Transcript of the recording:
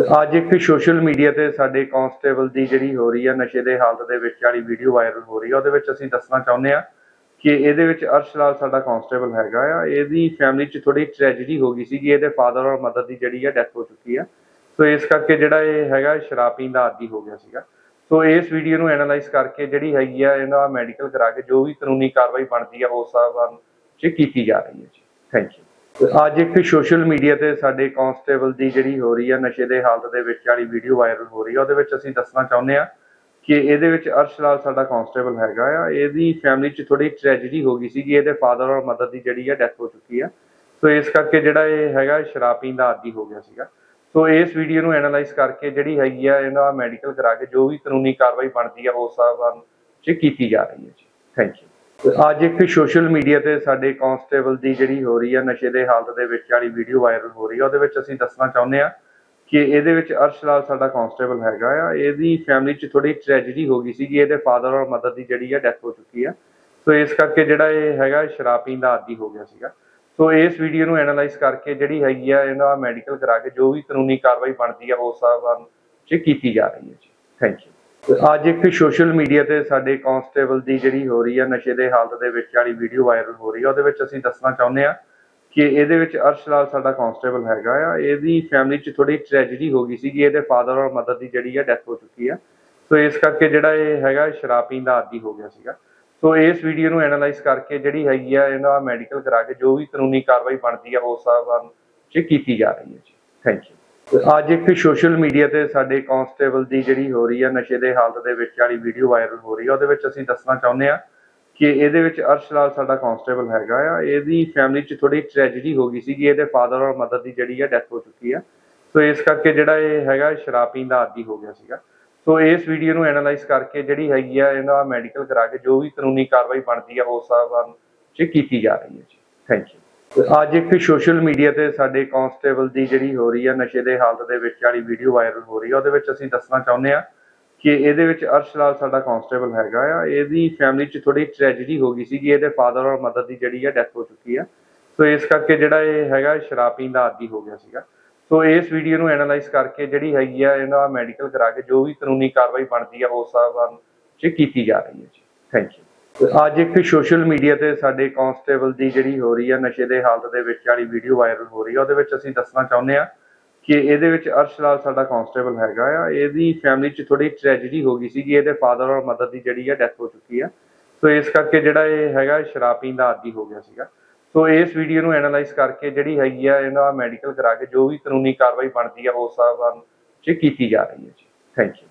ਅੱਜ ਇੱਕ social media ਤੇ ਸਾਡੇ ਕਾਂਸਟੇਬਲ ਦੀ ਜਿਹੜੀ ਹੋ ਰਹੀ ਹੈ ਨਸ਼ੇ ਦੇ ਹਾਲਤ ਦੇ ਵਿੱਚ ਵਾਲੀ ਵੀਡੀਓ ਵਾਇਰਲ ਹੋ ਰਹੀ ਹੈ ਉਹਦੇ ਵਿੱਚ ਅਸੀਂ ਦੱਸਣਾ ਚਾਹੁੰਦੇ ਆ ਕਿ ਇਹਦੇ ਵਿੱਚ ਅਰਸ਼ਲਾਲ ਸਾਡਾ ਕਾਂਸਟੇਬਲ ਹੈਗਾ ਆ। ਇਹਦੀ ਫੈਮਿਲੀ 'ਚ ਥੋੜੀ ਟ੍ਰੈਜੇਡੀ ਹੋ ਗਈ ਸੀਗੀ, ਇਹਦੇ ਫਾਦਰ ਔਰ ਮਦਰ ਦੀ ਜਿਹੜੀ ਆ ਡੈਥ ਹੋ ਚੁੱਕੀ ਆ। ਸੋ ਇਸ ਕਰਕੇ ਜਿਹੜਾ ਇਹ ਹੈਗਾ ਸ਼ਰਾਬ ਪੀਣ ਦਾ ਆਦੀ ਹੋ ਗਿਆ ਸੀਗਾ। ਸੋ ਇਸ ਵੀਡੀਓ ਨੂੰ ਐਨਾਲਾਈਜ਼ ਕਰਕੇ ਜਿਹੜੀ ਹੈਗੀ ਆ, ਇਹਦਾ ਮੈਡੀਕਲ ਕਰਾ ਕੇ ਜੋ ਵੀ ਕਾਨੂੰਨੀ ਕਾਰਵਾਈ ਬਣਦੀ ਆ ਉਸ ਹਿਸਾਬ ਚ ਕੀਤੀ ਜਾ ਰਹੀ ਹੈ ਜੀ। ਥੈਂਕ ਯੂ ਅੱਜ ਇੱਕ ਸੋਸ਼ਲ ਮੀਡੀਆ ਤੇ ਸਾਡੇ ਕਾਂਸਟੇਬਲ ਦੀ ਜਿਹੜੀ ਹੋ ਰਹੀ ਹੈ ਨਸ਼ੇ ਦੇ ਹਾਲਤ ਦੇ ਵਿੱਚ ਵਾਲੀ ਵੀਡੀਓ ਵਾਇਰਲ ਹੋ ਰਹੀ ਹੈ ਉਹਦੇ ਵਿੱਚ ਅਸੀਂ ਦੱਸਣਾ ਚਾਹੁੰਦੇ ਆ ਕਿ ਇਹਦੇ ਵਿੱਚ ਅਰਸ਼ਲਾਲ ਸਾਡਾ ਕਾਂਸਟੇਬਲ ਹੈਗਾ ਆ, ਇਹਦੀ ਫੈਮਿਲੀ 'ਚ ਥੋੜੀ ਟ੍ਰੈਜੇਡੀ ਹੋ ਗਈ ਸੀ ਕਿ ਇਹਦੇ ਫਾਦਰ ਔਰ ਮਦਰ ਦੀ ਜਿਹੜੀ ਹੈ ਡੈਥ ਹੋ ਚੁੱਕੀ ਆ। ਸੋ ਇਸ ਕਰਕੇ ਜਿਹੜਾ ਇਹ ਹੈਗਾ ਸ਼ਰਾਬ ਪੀਣ ਦਾ ਆਦੀ ਹੋ ਗਿਆ ਸੀਗਾ। ਸੋ ਇਸ ਵੀਡੀਓ ਨੂੰ ਐਨਾਲਾਈਜ਼ ਕਰਕੇ ਜਿਹੜੀ ਹੈਗੀ ਆ ਇਹਨਾਂ ਮੈਡੀਕਲ ਕਰਾ ਕੇ ਜੋ ਵੀ ਕਾਨੂੰਨੀ ਕਾਰਵਾਈ ਬਣਦੀ ਆ ਉਸ ਹਿਸਾਬ ਚ ਕੀਤੀ ਜਾ ਰਹੀ ਹੈ ਜੀ। ਥੈਂਕ ਯੂ ਅੱਜ ਇੱਕ ਸੋਸ਼ਲ ਮੀਡੀਆ ਤੇ ਸਾਡੇ ਕਾਂਸਟੇਬਲ ਦੀ ਜਿਹੜੀ ਹੋ ਰਹੀ ਹੈ ਨਸ਼ੇ ਦੇ ਹਾਲਤ ਦੇ ਵਿੱਚ ਵਾਲੀ ਵੀਡੀਓ ਵਾਇਰਲ ਹੋ ਰਹੀ ਹੈ ਉਹਦੇ ਵਿੱਚ ਅਸੀਂ ਦੱਸਣਾ ਚਾਹੁੰਦੇ ਆ ਕਿ ਇਹਦੇ ਵਿੱਚ ਅਰਸ਼ਲਾਲ ਸਾਡਾ ਕਾਂਸਟੇਬਲ ਹੈਗਾ ਆ। ਇਹਦੀ ਫੈਮਿਲੀ 'ਚ ਥੋੜੀ ਟ੍ਰੈਜੇਡੀ ਹੋ ਗਈ ਸੀ ਕਿ ਇਹਦੇ ਫਾਦਰ ਔਰ ਮਦਰ ਦੀ ਜਿਹੜੀ ਆ ਡੈਥ ਹੋ ਚੁੱਕੀ ਆ। ਸੋ ਇਸ ਕਰਕੇ ਜਿਹੜਾ ਇਹ ਹੈਗਾ ਸ਼ਰਾਬ ਪੀਣ ਦਾ ਆਦੀ ਹੋ ਗਿਆ ਸੀਗਾ। ਸੋ ਇਸ ਵੀਡੀਓ ਨੂੰ ਐਨਾਲਾਈਜ਼ ਕਰਕੇ ਜਿਹੜੀ ਹੈਗੀ ਆ, ਇਹਦਾ ਮੈਡੀਕਲ ਕਰਾ ਕੇ ਜੋ ਵੀ ਕਾਨੂੰਨੀ ਕਾਰਵਾਈ ਬਣਦੀ ਆ ਉਸ ਹਿਸਾਬ ਚ ਕੀਤੀ ਜਾ ਰਹੀ ਹੈ ਜੀ। ਥੈਂਕ ਯੂ ਅੱਜ ਇੱਕ ਸੋਸ਼ਲ ਮੀਡੀਆ ਤੇ ਸਾਡੇ ਕਾਂਸਟੇਬਲ ਦੀ ਜਿਹੜੀ ਹੋ ਰਹੀ ਹੈ ਨਸ਼ੇ ਦੇ ਹਾਲਤ ਦੇ ਵਿੱਚ ਵਾਲੀ ਵੀਡੀਓ ਵਾਇਰਲ ਹੋ ਰਹੀ ਹੈ ਉਹਦੇ ਵਿੱਚ ਅਸੀਂ ਦੱਸਣਾ ਚਾਹੁੰਦੇ ਆ ਕਿ ਇਹਦੇ ਵਿੱਚ ਅਰਸ਼ਲਾਲ ਸਾਡਾ ਕਾਂਸਟੇਬਲ ਹੈਗਾ ਆ। ਇਹਦੀ ਫੈਮਿਲੀ 'ਚ ਥੋੜੀ ਟ੍ਰੈਜੇਡੀ ਹੋ ਗਈ ਸੀ ਕਿ ਇਹਦੇ ਫਾਦਰ ਔਰ ਮਦਰ ਦੀ ਜਿਹੜੀ ਹੈ ਡੈਥ ਹੋ ਚੁੱਕੀ ਆ। ਸੋ ਇਸ ਕਰਕੇ ਜਿਹੜਾ ਇਹ ਹੈਗਾ ਸ਼ਰਾਬ ਪੀਣ ਦਾ ਆਦੀ ਹੋ ਗਿਆ ਸੀਗਾ। ਸੋ ਇਸ ਵੀਡੀਓ ਨੂੰ ਐਨਾਲਾਈਜ਼ ਕਰਕੇ ਜਿਹੜੀ ਹੈਗੀ ਆ ਇਹਨਾਂ ਮੈਡੀਕਲ ਕਰਾ ਕੇ ਜੋ ਵੀ ਕਾਨੂੰਨੀ ਕਾਰਵਾਈ ਬਣਦੀ ਆ ਉਸ ਹਿਸਾਬ ਚ ਕੀਤੀ ਜਾ ਰਹੀ ਹੈ ਜੀ। ਥੈਂਕ ਯੂ ਅੱਜ ਇੱਕ ਸੋਸ਼ਲ ਮੀਡੀਆ ਤੇ ਸਾਡੇ ਕਾਂਸਟੇਬਲ ਦੀ ਜਿਹੜੀ ਹੋ ਰਹੀ ਹੈ ਨਸ਼ੇ ਦੇ ਹਾਲਤ ਦੇ ਵਿੱਚ ਵਾਲੀ ਵੀਡੀਓ ਵਾਇਰਲ ਹੋ ਰਹੀ ਹੈ ਉਹਦੇ ਵਿੱਚ ਅਸੀਂ ਦੱਸਣਾ ਚਾਹੁੰਦੇ ਆ ਕਿ ਇਹਦੇ ਵਿੱਚ ਅਰਸ਼ਲਾਲ ਸਾਡਾ ਕਾਂਸਟੇਬਲ ਹੈਗਾ ਆ, ਇਹਦੀ ਫੈਮਿਲੀ 'ਚ ਥੋੜੀ ਟ੍ਰੈਜੇਡੀ ਹੋ ਗਈ ਸੀ ਕਿ ਇਹਦੇ ਫਾਦਰ ਔਰ ਮਦਰ ਦੀ ਜਿਹੜੀ ਹੈ ਡੈਥ ਹੋ ਚੁੱਕੀ ਆ। ਸੋ ਇਸ ਕਰਕੇ ਜਿਹੜਾ ਇਹ ਹੈਗਾ ਸ਼ਰਾਬ ਪੀਣ ਦਾ ਆਦੀ ਹੋ ਗਿਆ ਸੀਗਾ। ਸੋ ਇਸ ਵੀਡੀਓ ਨੂੰ ਐਨਾਲਾਈਜ਼ ਕਰਕੇ ਜਿਹੜੀ ਹੈਗੀ ਆ, ਇਹਦਾ ਮੈਡੀਕਲ ਕਰਾ ਕੇ ਜੋ ਵੀ ਕਾਨੂੰਨੀ ਕਾਰਵਾਈ ਬਣਦੀ ਆ ਉਸ ਹਿਸਾਬ ਚ ਕੀਤੀ ਜਾ ਰਹੀ ਹੈ ਜੀ। ਥੈਂਕ ਯੂ ਅੱਜ ਇੱਕ ਸੋਸ਼ਲ ਮੀਡੀਆ ਤੇ ਸਾਡੇ ਕਾਂਸਟੇਬਲ ਦੀ ਜਿਹੜੀ ਹੋ ਰਹੀ ਹੈ ਨਸ਼ੇ ਦੇ ਹਾਲਤ ਦੇ ਵਿੱਚ ਵਾਲੀ ਵੀਡੀਓ ਵਾਇਰਲ ਹੋ ਰਹੀ ਹੈ ਉਹਦੇ ਵਿੱਚ ਅਸੀਂ ਦੱਸਣਾ ਚਾਹੁੰਦੇ ਆ ਕਿ ਇਹਦੇ ਵਿੱਚ ਅਰਸ਼ਲਾਲ ਸਾਡਾ ਕਾਂਸਟੇਬਲ ਹੈਗਾ ਆ। ਇਹਦੀ ਫੈਮਿਲੀ 'ਚ ਥੋੜੀ ਟ੍ਰੈਜੇਡੀ ਹੋ ਗਈ ਸੀਗੀ, ਇਹਦੇ ਫਾਦਰ ਔਰ ਮਦਰ ਦੀ ਜਿਹੜੀ ਆ ਡੈਥ ਹੋ ਚੁੱਕੀ ਆ। ਸੋ ਇਸ ਕਰਕੇ ਜਿਹੜਾ ਇਹ ਹੈਗਾ ਸ਼ਰਾਬ ਪੀਣ ਦਾ ਆਦੀ ਹੋ ਗਿਆ ਸੀਗਾ। ਸੋ ਇਸ ਵੀਡੀਓ ਨੂੰ ਐਨਾਲਾਈਜ਼ ਕਰਕੇ ਜਿਹੜੀ ਹੈਗੀ ਆ ਇਹਨਾਂ ਮੈਡੀਕਲ ਕਰਾ ਕੇ ਜੋ ਵੀ ਕਾਨੂੰਨੀ ਕਾਰਵਾਈ ਬਣਦੀ ਆ ਉਸ ਹਿਸਾਬ ਚ ਕੀਤੀ ਜਾ ਰਹੀ ਹੈ ਜੀ। ਥੈਂਕ ਯੂ ਅੱਜ ਇੱਕ ਸੋਸ਼ਲ ਮੀਡੀਆ ਤੇ ਸਾਡੇ ਕਾਂਸਟੇਬਲ ਦੀ ਜਿਹੜੀ ਹੋ ਰਹੀ ਹੈ ਨਸ਼ੇ ਦੇ ਹਾਲਤ ਦੇ ਵਿੱਚ ਵਾਲੀ ਵੀਡੀਓ ਵਾਇਰਲ ਹੋ ਰਹੀ ਹੈ ਉਹਦੇ ਵਿੱਚ ਅਸੀਂ ਦੱਸਣਾ ਚਾਹੁੰਦੇ ਆ ਕਿ ਇਹਦੇ ਵਿੱਚ ਅਰਸ਼ਲਾਲ ਸਾਡਾ ਕਾਂਸਟੇਬਲ ਹੈਗਾ ਆ, ਇਹਦੀ ਫੈਮਿਲੀ 'ਚ ਥੋੜੀ ਟ੍ਰੈਜੇਡੀ ਹੋ ਗਈ ਸੀ ਕਿ ਇਹਦੇ ਫਾਦਰ ਔਰ ਮਦਰ ਦੀ ਜਿਹੜੀ ਆ ਡੈਥ ਹੋ ਚੁੱਕੀ ਆ। ਸੋ ਇਸ ਕਰਕੇ ਜਿਹੜਾ ਇਹ ਹੈਗਾ ਸ਼ਰਾਬ ਪੀਣ ਦਾ ਆਦੀ ਹੋ ਗਿਆ ਸੀਗਾ। ਸੋ ਇਸ ਵੀਡੀਓ ਨੂੰ ਐਨਾਲਾਈਜ਼ ਕਰਕੇ ਜਿਹੜੀ ਹੈਗੀ ਆ ਇਹਨਾਂ ਮੈਡੀਕਲ ਕਰਾ ਕੇ ਜੋ ਵੀ ਕਾਨੂੰਨੀ ਕਾਰਵਾਈ ਬਣਦੀ ਆ ਉਸ ਹਿਸਾਬ ਚ ਕੀਤੀ ਜਾ ਰਹੀ ਹੈ ਜੀ। Thank you